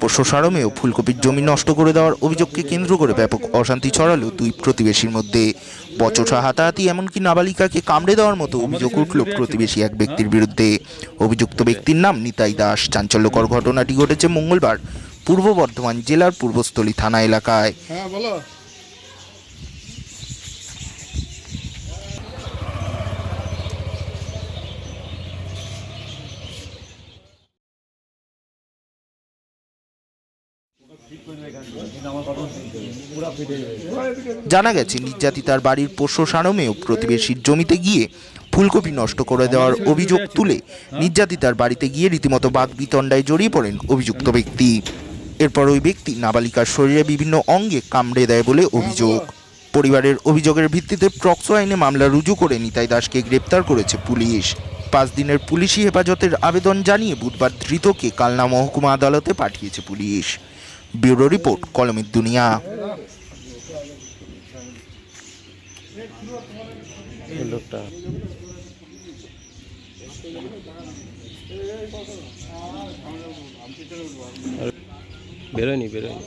পোষ্য ফুলকপির জমি নষ্ট করে দেওয়ার অভিযোগকে কেন্দ্র করে ব্যাপক অশান্তি ছড়ালো দুই প্রতিবেশীর মধ্যে। বচসা হাতাহাতি এমনকি নাবালিকাকে কামড়ে দেওয়ার মতো অভিযোগ উঠল প্রতিবেশী এক ব্যক্তির বিরুদ্ধে। অভিযুক্ত ব্যক্তির নাম নিতাই দাস। চাঞ্চল্যকর ঘটনাটি ঘটেছে মঙ্গলবার পূর্ব বর্ধমান জেলার পূর্বস্থলী থানা এলাকায়। জানা গেছে, নির্যাতিতার বাড়ির পোষ্য সারমেও প্রতিবেশীর জমিতে গিয়ে ফুলকপি নষ্ট করে দেওয়ার অভিযোগ তুলে নির্যাতিতার বাড়িতে গিয়ে রীতিমতো বাদ বিতণ্ডায় জড়িয়ে পড়েন অভিযুক্ত ব্যক্তি। এরপর ওই ব্যক্তি নাবালিকার শরীরে বিভিন্ন অঙ্গে কামড়ে দেয় বলে অভিযোগ। পরিবারের অভিযোগের ভিত্তিতে প্রক্সো আইনে মামলা রুজু করে নিতাই দাসকে গ্রেপ্তার করেছে পুলিশ। পাঁচ দিনের পুলিশি হেফাজতের আবেদন জানিয়ে বুধবার ধৃতকে কালনা মহকুমা আদালতে পাঠিয়েছে পুলিশ। ব্যুরো রিপোর্ট কলমের দুনিয়া। বেরোয়নি বেরোয়নি।